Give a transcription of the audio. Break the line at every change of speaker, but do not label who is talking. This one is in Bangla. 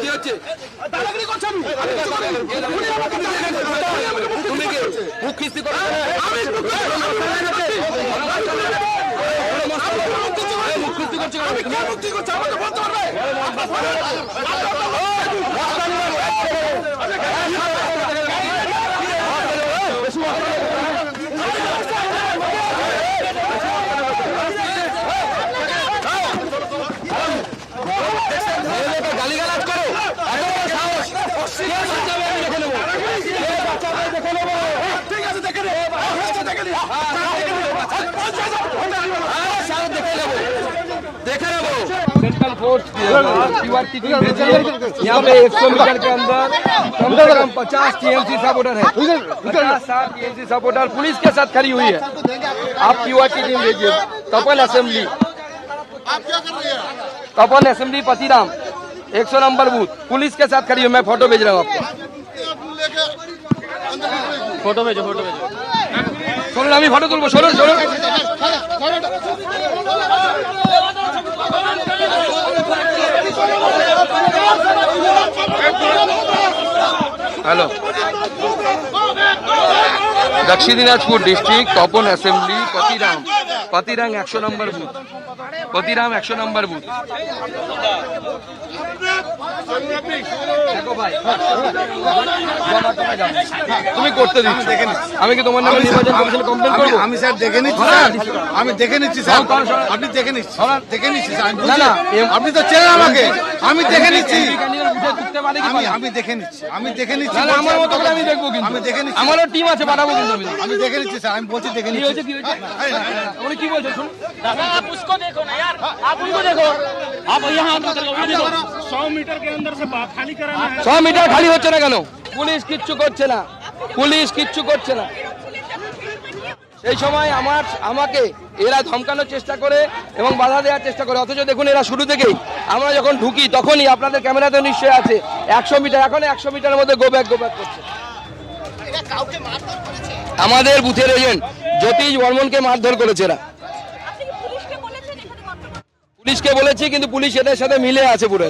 কি হচ্ছে?
দাদাগিরি করছেন আমি। উনি আমাকে
তুমি কি? মুখ কিস্তি করো?
আমি মুখ
মুখ কিস্তি করছি।
আমি কে মুক্তি করছি? আমাকে বলতে পারবে?
यहाँ पे 100 मीटर के अंदर कम से कम 50 टीएमसी सपोर्टर है? 50 साठ टीएमसी सपोर्टर पुलिस के साथ खड़ी हुई है आप पीआर की टीम भेजिए तपन असेंबली तपन assembly Patiram 100 number booth police के साथ खड़ी हुई मैं फोटो भेज रहा हूँ आपको फोटो भेजो फोटो भेजो শুনুন আমি ফটো তুলবো শুনুন শুনুন hello Dakshin Dinajpur district Tapan assembly Patiram Patiram একশো নম্বর বুথ পতিরাম একশো নম্বর বুথ তুমি করতে দিচ্ছ আমি কি তোমার নামে নির্বাচন কমিশনে কমপ্লেন
আমি
করবো
আমি স্যার দেখে নিচ্ছি
হ্যাঁ।
স্যার আমি দেখে নিচ্ছি স্যার
সরাও, সরাও।
আপনি দেখে নিচ্ছি
সরাও।
দেখে নিচ্ছি স্যার আমি
না, না,
বুঝছি।
এম-
আপনি তো চেনেন আমাকে আমি দেখে নিচ্ছি
ক্যান্ডিডেট বুঝে ঢুকতে পারে কি
আমি
পারে না?
আমি দেখে নিচ্ছি আমি দেখে নিচ্ছি
না না আমার মতো করে আমি দেখবো কিন্তু
আমি দেখে নিচ্ছি
আমারও টিম আছে পাঠাবো কিন্তু আমি
আমি দেখে নিচ্ছি স্যার আমি বলছি দেখে
কি
নিচ্ছি
হয়েছে কি হয়েছে উনি কি বলছেন শুনুন
आप उसको देखो ना यार आप उनको देखो आप यहाँ
सौ मीटर के अंदर से बात खाली कराना है
ছ মিটার খালি হচ্ছে না কেন পুলিশ কিচ্ছু করছে না পুলিশ কিচ্ছু করছে না সেই সময় আমার আমাকে এরা ধমকানোর চেষ্টা করে এবং বাধা দেওয়ার চেষ্টা করে অথচ দেখুন এরা শুরু থেকেই আমরা যখন ঢুকি তখনই আপনাদের ক্যামেরাতে নিশ্চয়ই আছে একশো মিটার এখন একশো মিটারের মধ্যে গোব্যাক গোব্যাক করছে আমাদের বুথের এজেন্ট জ্যোতিষ বর্মনকে মারধর করেছে এরা
আপনি কি পুলিশকে বলেছেন এখানে মাত্র
পুলিশকে বলেছি কিন্তু পুলিশ এদের সাথে মিলে আছে পুরো